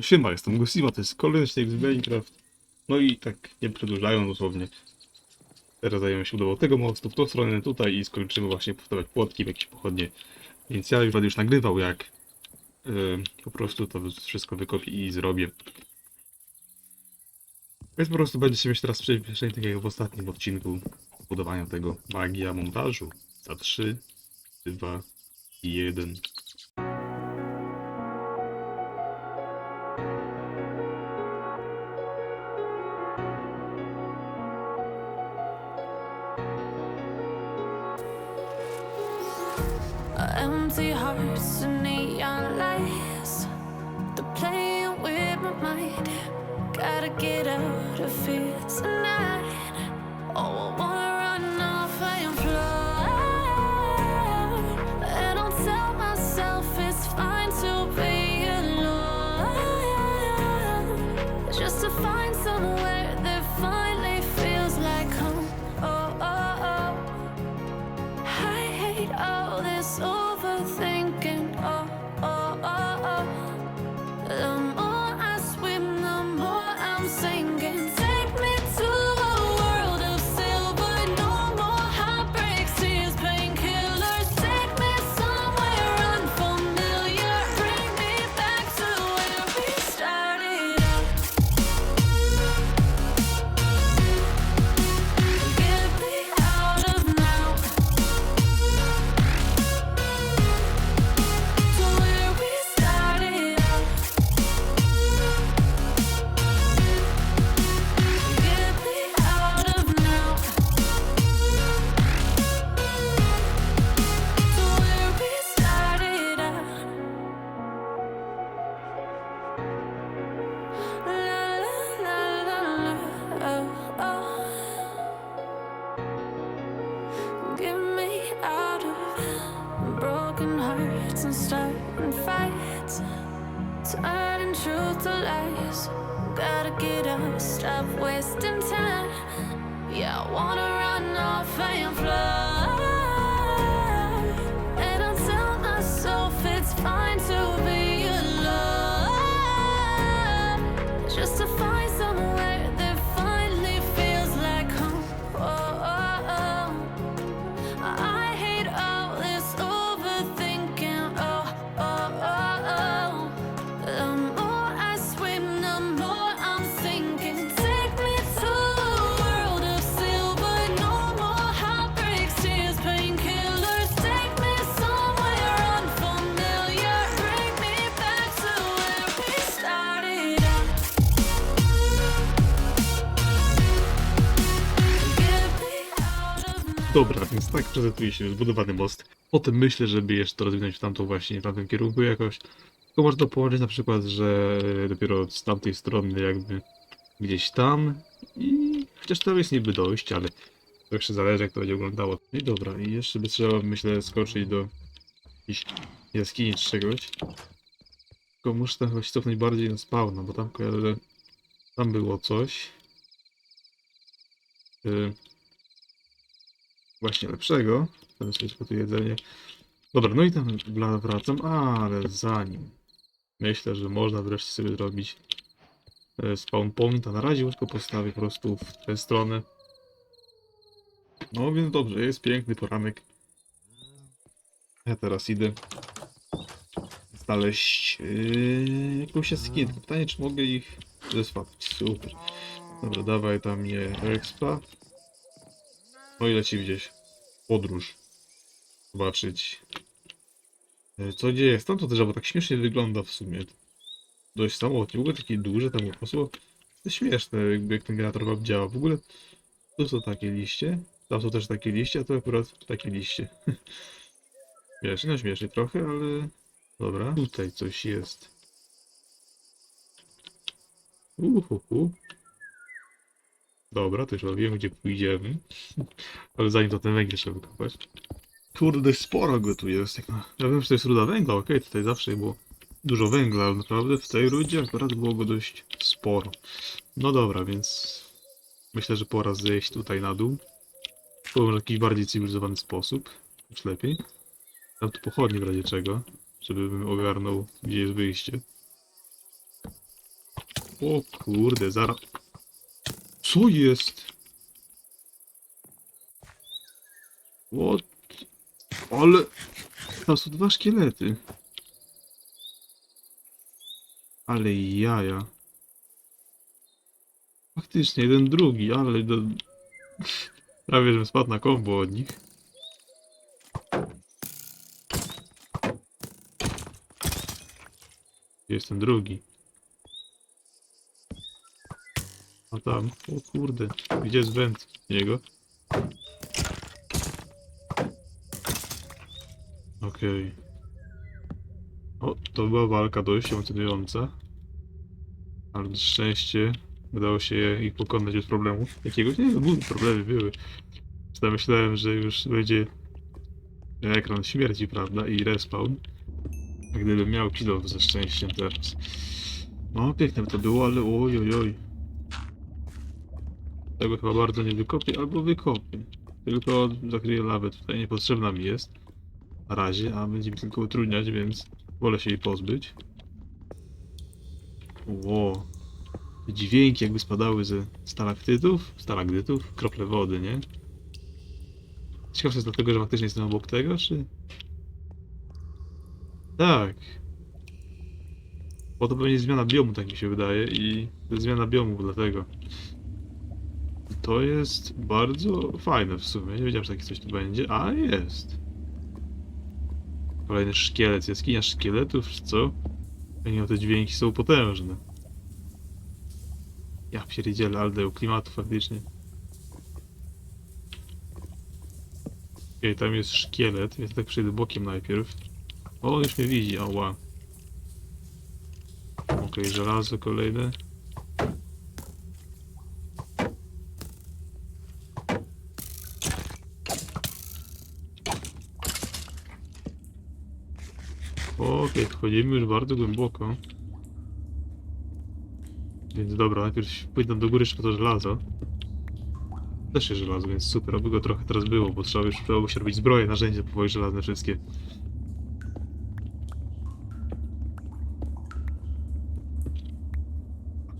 Siema, jestem Gosima, to jest kolejny odcinek z Minecraft. No i tak nie przedłużając dosłownie. Teraz zajmiemy się budową tego mostu w tą stronę tutaj i skończymy właśnie powstawać płotki, jakieś pochodnie. Więc ja już będę już nagrywał jak yy, po prostu to wszystko wykopię i zrobię. Więc po prostu będziecie mieć teraz przyspieszenie tak jak w ostatnim odcinku budowania tego magia montażu. Za 3, 2 i 1. Empty hearts and neon lights. They're playing with my mind. Gotta get out of here turning truth to lies. Gotta get up, stop wasting time. Yeah, I wanna run off and fly. Prezentuje się zbudowany most. Potem myślę, żeby jeszcze to rozwinąć w tamtą właśnie, w tamtym kierunku jakoś. Tylko można położyć na przykład, że dopiero z tamtej strony jakby gdzieś tam i chociaż tam jest niby dojść, ale to jeszcze zależy jak to będzie wyglądało. No i dobra, i jeszcze by trzeba myślę skoczyć do jakiejś jaskini czy czegoś. Tylko muszę tam chyba cofnąć bardziej na spawna, bo tam kojarzę, tam było coś. Y, właśnie lepszego. Teraz sobie tu jedzenie. Dobra, no i tam wracam, ale zanim myślę, że można wreszcie sobie zrobić e, spawn point, a na razie łóżko postawię po prostu w tę stronę. No więc dobrze, jest piękny poranek. Ja teraz idę znaleźć yy, jakąś jaskinię. Pytanie, czy mogę ich zeswapać. Super. Dobra, dawaj tam mnie expa. No i lecimy gdzieś. Podróż. Zobaczyć. e, Co gdzie jest? Tam to też, bo tak śmiesznie wygląda w sumie. Dość samotnie. W ogóle takie duże tam po prostu. To śmieszne, jakby jak ten generator wam działa. W ogóle tu są takie liście. Tam są też takie liście, a tu akurat takie liście. śmiesznie, no śmiesznie trochę, ale... Dobra. Tutaj coś jest. Uhuhu. Dobra, to już chyba wiemy, gdzie pójdziemy. Ale zanim to ten węgiel trzeba wykopać. Kurde, sporo go tu jest. Ja wiem, że to jest ruda węgla, okej, tutaj zawsze było dużo węgla, ale naprawdę w tej rudzie akurat było go dość sporo. No dobra, więc myślę, że pora zejść tutaj na dół. Powiem, w jakiś bardziej cywilizowany sposób. Już lepiej. Tam tu pochodnie w razie czego, żebym ogarnął, gdzie jest wyjście. O kurde, zaraz. Co jest? What? Ale... To są dwa szkielety. Ale jaja. Faktycznie, jeden drugi, ale do... Prawie, że spadł na kombo od nich. Gdzie jest ten drugi? Tam, o kurde, gdzie jest węd jego? Okej. O, to była walka dość emocjonująca. Ale na szczęście udało się ich pokonać bez problemu. Jakiegoś? Nie, no, problemy były. Myślałem, że już będzie ekran śmierci, prawda? I respawn. Gdybym miał kilo ze szczęściem teraz. No, piękne to było, ale oj, oj, oj. Tego chyba bardzo nie wykopię, albo wykopię. Tylko zakryję lawę, tutaj niepotrzebna mi jest. Na razie, a będzie mi tylko utrudniać, więc wolę się jej pozbyć. Ło. Dźwięki jakby spadały ze stalaktytów, stalagdytów, krople wody, nie? Ciekaw jest dlatego, że faktycznie jestem obok tego, czy... Tak. Bo to pewnie zmiana biomu, tak mi się wydaje, i to jest zmiana biomu, dlatego. To jest bardzo fajne w sumie. Nie wiedziałem, że takie coś tu będzie, a jest. Kolejny szkielet, jaskinia szkieletów, co? Pewnie te dźwięki są potężne. Ja pierdzielę, ale dają klimatu faktycznie. Okej, tam jest szkielet, więc tak przejdę bokiem najpierw. O, już mnie widzi, ała. Okej, żelazo kolejne. Okej, wchodzimy już bardzo głęboko. Więc dobra, najpierw pójdę do góry jeszcze to żelazo. Też jest żelazo, więc super, aby go trochę teraz było, bo trzeba już trzeba się robić zbroje, narzędzia powoli żelazne wszystkie.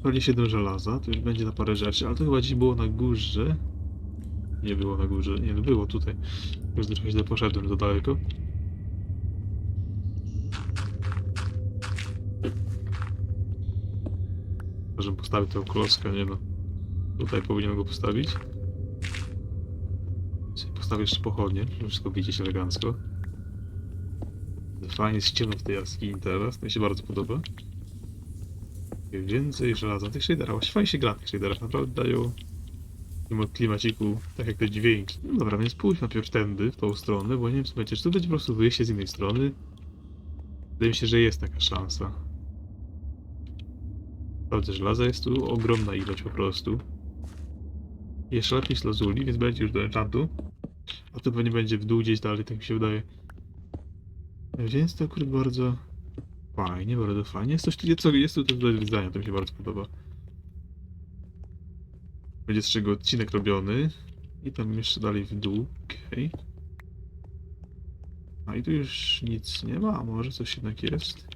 Pewnie 7 żelaza, to już będzie na parę rzeczy, ale to chyba gdzieś było na górze. Nie było na górze, nie, było tutaj. Już trochę źle poszedłem za daleko. Może postawić tego klocka, nie no. Tutaj powinienem go postawić. Postawię jeszcze pochodnie, żeby wszystko widzieć elegancko. Fajnie jest ciemno w tej jaskini teraz, to mi się bardzo podoba. Więcej żelaza. Tych shaderach, właśnie fajnie się gra tych shaderach, naprawdę dają mimo klimaciku, tak jak te dźwięki. No dobra, więc pójdź najpierw tędy, w tą stronę, bo nie wiem, słuchajcie, czy tu będzie po prostu wyjście z innej strony? Wydaje mi się, że jest taka szansa. Naprawdę, żelaza jest tu ogromna ilość po prostu. Jeszcze lepiej z lazuli, więc będzie już do enchantu. A to pewnie będzie w dół gdzieś dalej, tak mi się wydaje. Więc to akurat bardzo fajnie, bardzo fajnie. Jest coś tu, jest, jest tu też do widzenia, to mi się bardzo podoba. Będzie z czego odcinek robiony. I tam jeszcze dalej w dół, okej. A i tu już nic nie ma, a może coś jednak jest?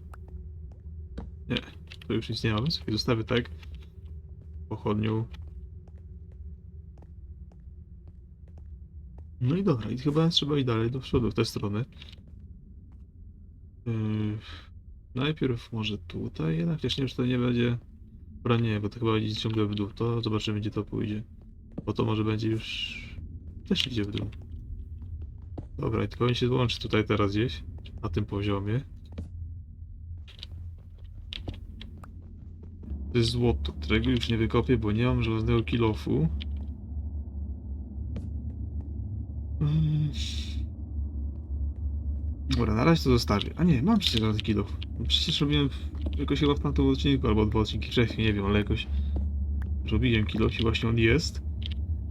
Nie, to już nic nie mamy, sobie zostawię tak. Pochodnią. No i dobra, i chyba trzeba iść dalej do przodu, w tę stronę. Yy, najpierw może tutaj jednak, chociaż nie czy to nie będzie... Dobra, nie, bo to chyba idzie ciągle w dół, to zobaczymy, gdzie to pójdzie. Bo to może będzie już... Też idzie w dół. Dobra, i to powinien się złączyć tutaj teraz gdzieś, na tym poziomie. To jest złoto, którego już nie wykopię, bo nie mam żadnego kilofu. Mm. Dobra, na razie to zostawię. A nie, mam przecież żaden kilof. No Przecież robiłem jakoś chyba w tamtym odcinku, albo dwa odcinki wcześniej, nie wiem, ale jakoś robiłem kilof i właśnie on jest.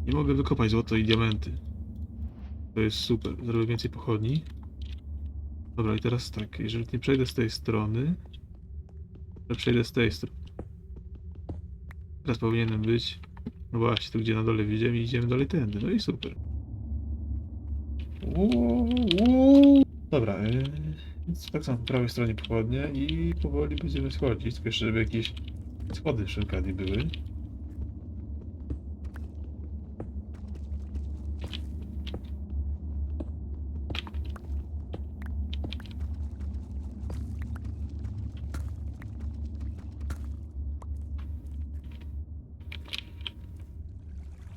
I mogę wykopać złoto i diamenty. To jest super. Zrobię więcej pochodni. Dobra, i teraz tak, jeżeli nie przejdę z tej strony, to przejdę z tej strony. Teraz powinienem być. No właśnie, tu gdzie na dole widziałem i idziemy dalej tędy. No i super. Dobra, yy, więc tak samo po prawej stronie pochodnie i powoli będziemy schodzić. Tylko jeszcze żeby jakieś Schody przy okazji były.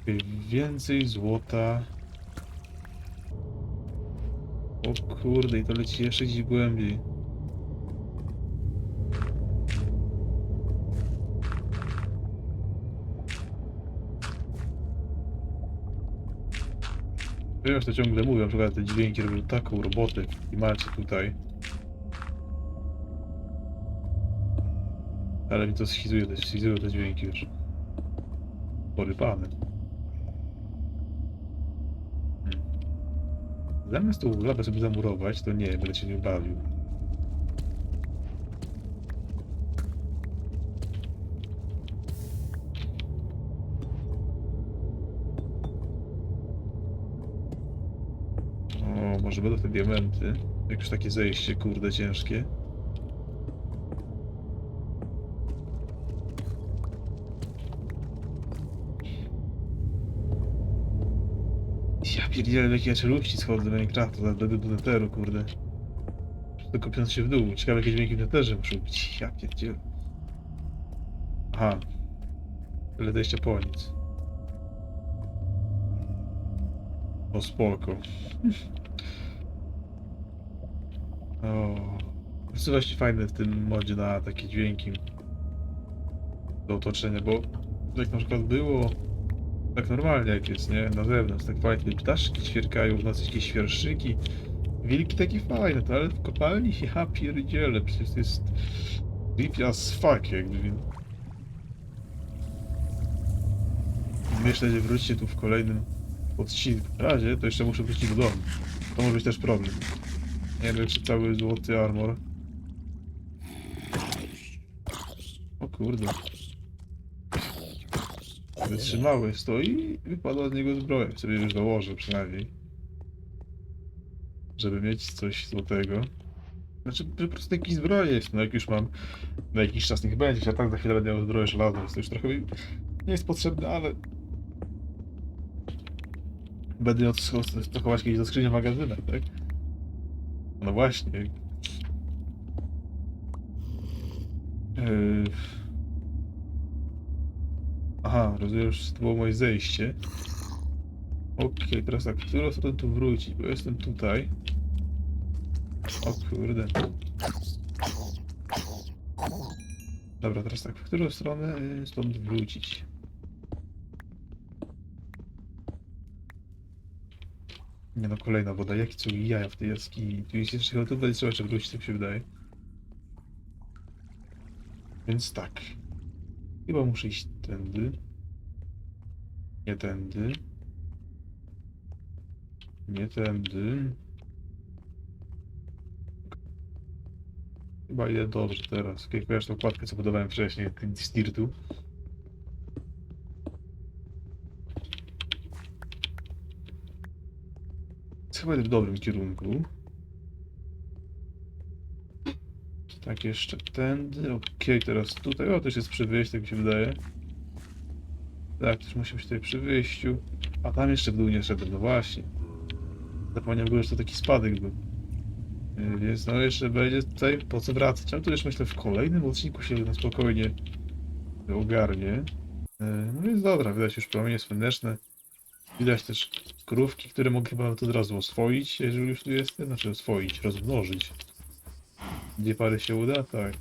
Okej, Więcej złota. O kurde, i to leci jeszcze gdzieś głębiej. Wiem, że to ciągle mówię, na przykład te dźwięki robią taką robotę i macie tutaj. Ale mi to schizuje, te, schizują te dźwięki już. Porypane. Zamiast tą lawę sobie zamurować, to nie, będę się nie bawił. O, może będą te diamenty. Jak już takie zejście, kurde, ciężkie. Ja pierdzielę, w jakie czeluści schodzę do Minecrafta, do, do, do Netheru, kurde. Tylko kopiąc się w dół. Ciekawe, jakie dźwięki w Netherze muszą być. Ja pierdzielę. Aha. Tyle zejścia po nic. O, spoko. O. Jest właśnie fajne w tym modzie na takie dźwięki do otoczenia, bo jak na przykład było tak normalnie jak jest, nie? Na zewnątrz, tak fajnie ptaszki ćwierkają, w nocy jakieś świerszyki. Wilki takie fajne, to ale w kopalni ja pierdzielę, przecież to jest creepy as fuck jakby. Myślę, że wróćcie tu w kolejnym odcinku. Na razie to jeszcze muszę wrócić do domu. To może być też problem. Nie wiem, czy cały złoty armor. O kurde. Wytrzymały stoi i wypadła z niego zbroja. Sobie już dołożę przynajmniej. Żeby mieć coś złotego. Znaczy, po prostu jakiś zbroja jest. No jak już mam na jakiś czas niech będzie. Ja tak za chwilę będę miał zbroję żelazną, więc to już trochę nie jest potrzebne, ale... Będę miał stokować kiedyś do skrzyni w magazynach, tak? No właśnie. Yy... Aha, rozumiem, że to było moje zejście. Okej, teraz tak, którą stronę tu wrócić? Bo jestem tutaj. O kurde. Dobra, teraz tak, w którą stronę y, stąd wrócić? Nie no, kolejna woda. Jakie są jaja w tej jaskini? Tu jest jeszcze chyba tutaj trzeba jeszcze wrócić, tak się wydaje. Więc tak. Chyba muszę iść tędy. Nie tędy. Nie tędy. Chyba idę dobrze teraz. Jak kojarzysz tą kładkę, co budowałem wcześniej, z dirtu. Chyba w dobrym kierunku. Tak, jeszcze tędy. Okej, teraz tutaj. O, też jest przy wyjściu, tak mi się wydaje. Tak, też musi być tutaj przy wyjściu. A tam jeszcze w dół nie szedłem, no właśnie. Zapomniałem w ogóle, że to taki spadek był. Yy, Więc no jeszcze będzie tutaj po co wracać. Ale to już myślę w kolejnym odcinku się na spokojnie ogarnie. Yy, No więc dobra, widać już promienie słoneczne. Widać też krówki, które mogę chyba od razu oswoić, jeżeli już tu jestem. Znaczy oswoić, rozmnożyć. Gdzie parę się uda? Tak.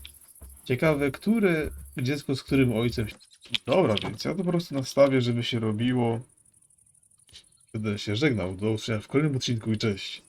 Ciekawe, które dziecko z którym ojcem. Dobra, więc ja to po prostu nastawię, żeby się robiło. Będę się żegnał. Do usłyszenia w kolejnym odcinku i cześć.